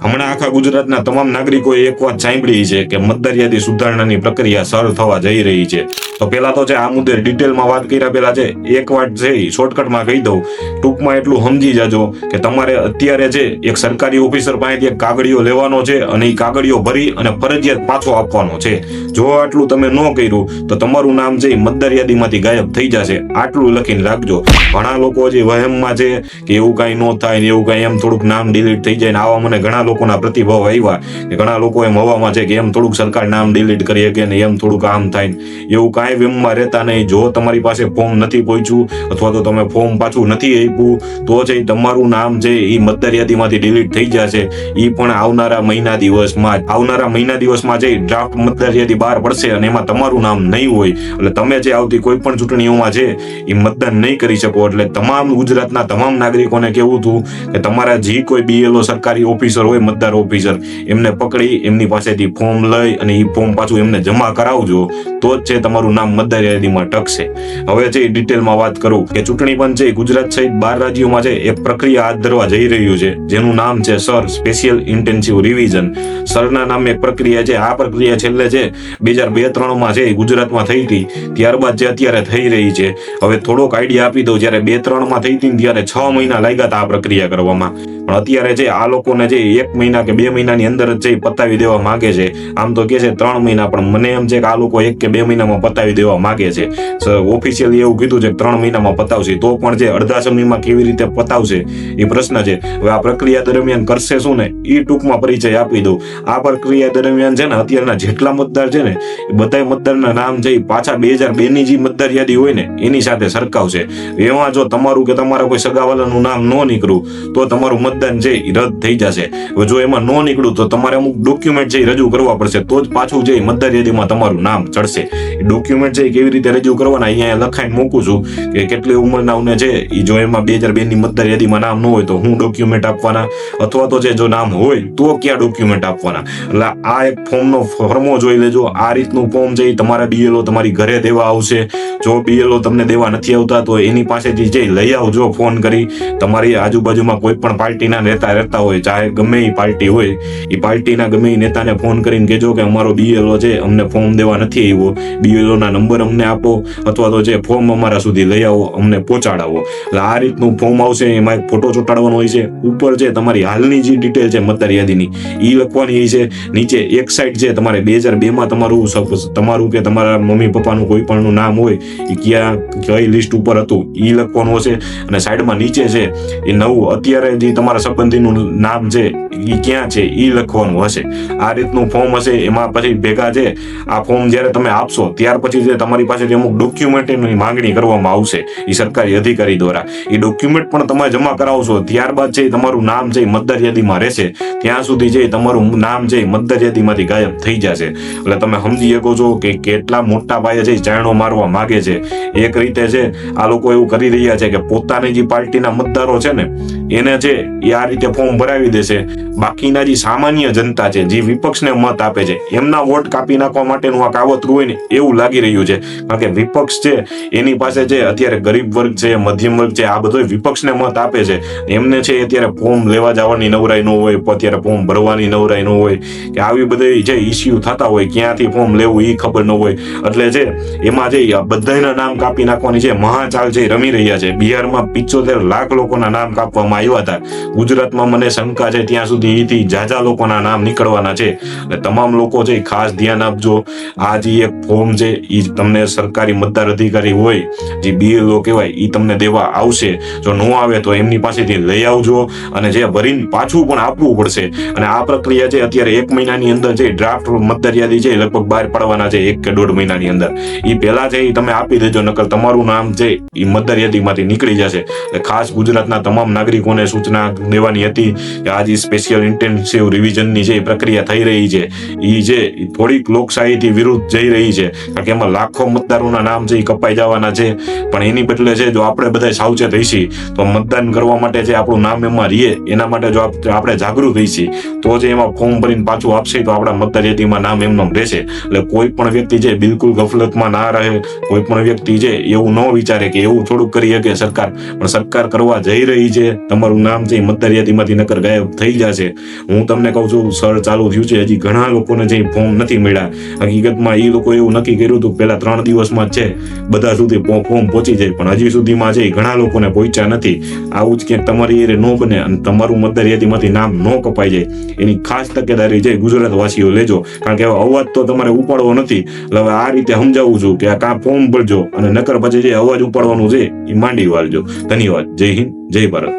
હમણાં આખા ગુજરાતના તમામ નાગરિકોએ એક વાત સાંભળી છે કે મતદાર સુધારણાની પ્રક્રિયા સરળ થવા જઈ રહી છે. તો પેલા તો છે, આ મુદ્દે ડિટેલમાં વાત કર્યા પેલા છે, એક વાત છે એ શોર્ટકટમાં કહી દઉં. ટૂંકમાં એટલું સમજી જાજો કે તમારે અત્યારે છે, એક સરકારી ઓફિસર પાસેથી એક કાગળીઓ લેવાનો છે અને એ કાગળીઓ ભરી અને ફરજિયાત પાછો આપવાનો છે. જો આટલું તમે ન કર્યું, તો તમારું નામ છે મતદાર યાદીમાંથી ગાયબ થઈ જશે. આટલું લખીને રાખજો. ઘણા લોકો હજી વહેમમાં છે કે એવું કાંઈ ન થાય ને એવું કાંઈ, એમ થોડુંક નામ ડિલીટ થઈ જાય ને આવા મને ઘણા લોકોના પ્રતિભાવ આવ્યા. કે ઘણા લોકો એમ હવામાં છે કે એમ થોડુંક સરકાર નામ ડિલીટ કરી શકે ને એમ થોડુંક આમ થાય એવું કાંઈ વેમમાં રહેતા નહીં. જો તમારી પાસે ફોર્મ નથી પહોંચ્યું, અથવા તો તમે ફોર્મ પાછું નથી આપ્યું, તો છે તમારું નામ છે એ મતદાર યાદીમાંથી ડિલીટ થઈ જશે. એ પણ આવનારા મહિના દિવસમાં આવનારા મહિના દિવસમાં જે ડ્રાફ્ટ મતદાર યાદી બહાર પડશે અને એમાં તમારું નામ નહીં હોય. એટલે તમે જે આવતી કોઈ પણ ચૂંટણીઓમાં છે એ મતદાન નહીં કરી શકો, એટલે તમામ ગુજરાતના તમામ નાગરિકોને કેવું હતું કે તમારા જે કોઈ બીએલઓ સરકારી ઓફિસર હોય, મતદાર ઓફિસર, એમને પકડી, એમની પાસેથી ફોર્મ લઈ અને એ ફોર્મ પાછું એમને જમા કરાવજો, તો જ છે તમારું નામ મતદાર યાદીમાં ટકશે. હવે છે ડિટેલમાં વાત કરું કે ચૂંટણી પંચ છે ગુજરાત સહિત બાર રાજ્યોમાં છે એક પ્રક્રિયા હાથ ધરવા જઈ રહ્યું છે. જેનું નામ છે સર સ્પેશિયલ ઇન્ટેન્સિવ રિવિઝન. સરના નામે પ્રક્રિયા છે, આ પ્રક્રિયા છેલ્લે છે બે હજાર બે ત્રણમાં છે ગુજરાતમાં થઈ હતી, ત્યારબાદ જે અત્યારે થઈ રહી છે. હવે થોડોક આઈડિયા આપી દઉં, જ્યારે બે ત્રણમાં થઈ હતી ત્યારે છ મહિના લાગ્યા હતા આ પ્રક્રિયા કરવામાં. અત્યારે છે આ લોકોને જે એક મહિના કે બે મહિનાની અંદર જ પતાવી દેવા માંગે છે, આમ તો કે છે ત્રણ મહિના, પણ મને એમ છે કે આ લોકો એક કે બે મહિનામાં પતાવી દેવા માંગે છે. ઓફિશિયલી એવું કીધું છે કે ત્રણ મહિનામાં પતાવશે. તો પણ જે અડધા સમયમાં કેવી રીતે પતાવશે, એ પ્રશ્ન છે. હવે આ પ્રક્રિયા દરમિયાન કરશે શું ને? એ ટૂંકમાં પરિચય આપી દઉં. આ પ્રક્રિયા દરમિયાન છે ને, અત્યારના જેટલા મતદાર છે ને, એ બધા મતદારના નામ છે પાછા બે હજાર બે ની જે મતદાર યાદી હોય ને, એની સાથે સરખાવશે. એમાં જો તમારું કે તમારા કોઈ સગાવાલાનું નામ ન નીકળ્યું, તો તમારું મતદાન છે એ રદ થઈ જશે. જો એમાં ન નીકળ્યું તો તમારે અમુક ડોક્યુમેન્ટ છે એ રજૂ કરવા પડશે, તો જ પાછું જે મતદાર યાદીમાં તમારું નામ ચડશે. એ ડોક્યુમેન્ટ છે એ કેવી રીતે રજૂ કરવાના અહીંયા લખાઈને મૂકું છું કે કેટલી ઉંમરનાઓને છે એ જો એમાં બે હજાર બે ની મતદાર યાદીમાં નામ ન હોય તો હું ડોક્યુમેન્ટ આપવાના? અથવા તો છે જો નામ હોય, તો ક્યાં ડોક્યુમેન્ટ આપવાના? એટલે આ એક ફોર્મનો ફોર્મો જોઈ લેજો. આ રીતનું ફોર્મ છે એ તમારા બીએલઓ તમારી ઘરે દેવા આવશે. જો બીએલઓ તમને દેવા નથી આવતા, તો એની પાસેથી જે લઈ આવજો ફોન કરી. તમારી આજુબાજુમાં કોઈ પણ પાર્ટીના નેતા રહેતા હોય, ચાહે ગમે એ પાર્ટી હોય એ પાર્ટીના ગમે એ નેતાને ફોન કરીને કહેજો કે અમારો બીએલઓ છે, અમને ફોર્મ દેવા નથી આવ્યો. બીએલઓના નંબર અમને આપો, અથવા તો જે ફોર્મ અમારા સુધી લઈ આવો, અમને પહોંચાડાવો. એટલે આ રીતનું ફોર્મ આવશે, એમાં એક ફોટો ચોંટાડવાનો હોય છે. ઉપર છે તમારી હાલની જે ડિટેલ છે મતદાર યાદીની એ લખવાની હોય છે. નીચે એક સાઈડ છે તમારે બે હજાર બેમાં તમારું તમારું કે તમારા મમ્મી પપ્પાનું કોઈ પણનું નામ હોય એ ક્યાં, કઈ લિસ્ટ ઉપર હતું એ લખવાનું હશે. અને સાઈડમાં નીચે છે, એ નવું અત્યારે જે તમારા સંબંધીનું નામ છે એ ક્યાં છે એ લખવાનું હશે. આ રીતનું ફોર્મ હશે, એમાં પછી ભેગા છે આ ફોર્મ જ્યારે તમે આપશો, ત્યાર પછી જે તમારી પાસેથી અમુક ડોક્યુમેન્ટની માંગણી કરવામાં આવશે એ સરકારી અધિકારી દ્વારા. એ ડોક્યુમેન્ટ પણ તમે જમા કરાવશો, ત્યારબાદ છે તમારું નામ છે મતદાર યાદીમાં રહેશે, ત્યાં સુધી જે તમારું નામ છે મતદાર યાદીમાંથી ગાયબ થઈ જશે. એટલે તમે સમજી શકો છો કે કેટલા મોટા પાયે છે ચાયણો મારવા માગે છે. એક રીતે છે આ લોકો એવું કરી રહ્યા છે કે પોતાની જે પાર્ટીના મતદારો છે ને, એને છે એ આ રીતે ફોર્મ ભરાવી દેશે. બાકીના જે સામાન્ય જનતા છે, જે વિપક્ષને મત આપે છે, એમના વોટ કાપી નાખવા માટેનું આ કાવતરું હોય ને, એવું લાગી રહ્યું છે. કારણ કે વિપક્ષ છે, એની પાસે છે, અત્યારે ગરીબ વર્ગ છે, મધ્યમ વર્ગ છે, આ બધો વિપક્ષને મત આપે છે. એમને છે, અત્યારે ફોર્મ લેવા જવાની નવરાઈ ન હોય અત્યારે ફોર્મ ભરવાની નવરાઈ ન હોય, કે આવી બધી જે ઇસ્યુ થતા હોય, ક્યાંથી ફોર્મ લેવું એ ખબર ન હોય. એટલે છે, એમાં જે બધાના નામ કાપી નાખવાની છે મહાચાલ છે રમી રહ્યા છે, બિહારમાં પિચોતેર લાખ લોકોના નામ કાપવામાં આવ્યા હતા. ગુજરાતમાં મને શંકા છે, ત્યાં સુધી એથી જાજા લોકોના નામ નીકળવાના છે. એટલે તમામ લોકો છે ખાસ ધ્યાન આપજો. આ જે એક ફોર્મ છે એ તમને સરકારી મતદાર અધિકારી હોય, જે બીએલઓ કહેવાય એ તમને દેવા આવશે. જો ન આવે તો એમની પાસેથી લઈ આવજો અને જે ભરીને પાછું પણ આપવું પડશે. અને આ પ્રક્રિયા છે, અત્યારે એક મહિનાની અંદર જે ડ્રાફ્ટ મતદાર યાદી છે લગભગ બહાર પાડવાના છે, એક કે દોઢ મહિનાની અંદર. એ પહેલા છે એ તમે આપી દેજો, નકર તમારું નામ છે એ મતદાર યાદીમાંથી નીકળી જશે. એટલે ખાસ ગુજરાતના તમામ નાગરિકોને સૂચના દેવાની હતી કે આ જે સ્પેશિયલ ઇન્ટેન્સિવ રિવિઝનની જે પ્રક્રિયા થઈ રહી છે એ જે થોડીક લોકશાહીથી વિરુદ્ધ જઈ રહી છે, કારણ કે એમાં લાખો મતદારોના નામ છે એ કપાઈ જવાના છે. પણ એની બદલે છે, જો આપણે બધા સાવચેત રહીશી, તો મતદાન કરવા માટે જે આપણું નામ એમાં રહીએ, એના માટે જો આપણે જાગૃત રહીશી, તો જે એમાં ફોર્મ ભરીને પાછું આપશે, તો આપણા મતદાર નામ એમનું રહેશે. એટલે કોઈ પણ વ્યક્તિ જે બિલકુલ ગફલતમાં ના રહે, કોઈ પણ વ્યક્તિ છે એવું ન વિચારે કે એવું થોડુંક કરી શકે સરકાર, પણ સરકાર કરવા જઈ રહી છે, તમારું નામ છે મતદાર યાદીમાંથી નકર ગાયબ થઈ જશે. હું તમને કહું છું, સર, ચાલુ થયું છે. હજી ઘણા લોકોને જે ફોર્મ નથી મળ્યા. હકીકતમાં એ લોકો એવું નક્કી કર્યું હતું પેલા ત્રણ દિવસમાં છે. બધા સુધી ફોર્મ પહોંચી જાય. પણ હજી સુધીમાં છે ઘણા લોકોને પહોંચ્યા નથી. આવું જ ક્યાંક તમારી એરે ન બને અને તમારું મતદાર યાદીમાંથી નામ ન કપાઈ જાય. એની ખાસ તકેદારી છે ગુજરાત વાસીઓ લેજો. કારણ કે અવાજ તો તમારે ઉપાડવો નથી. એટલે હવે આ રીતે સમજાવું છું કે આ કાં ફોર્મ ભરજો અને નકર પછી જે અવાજ ઉપાડવાનું છે એ માંડી વાળજો ધન્યવાદ. જય હિન્દ, જય ભારત.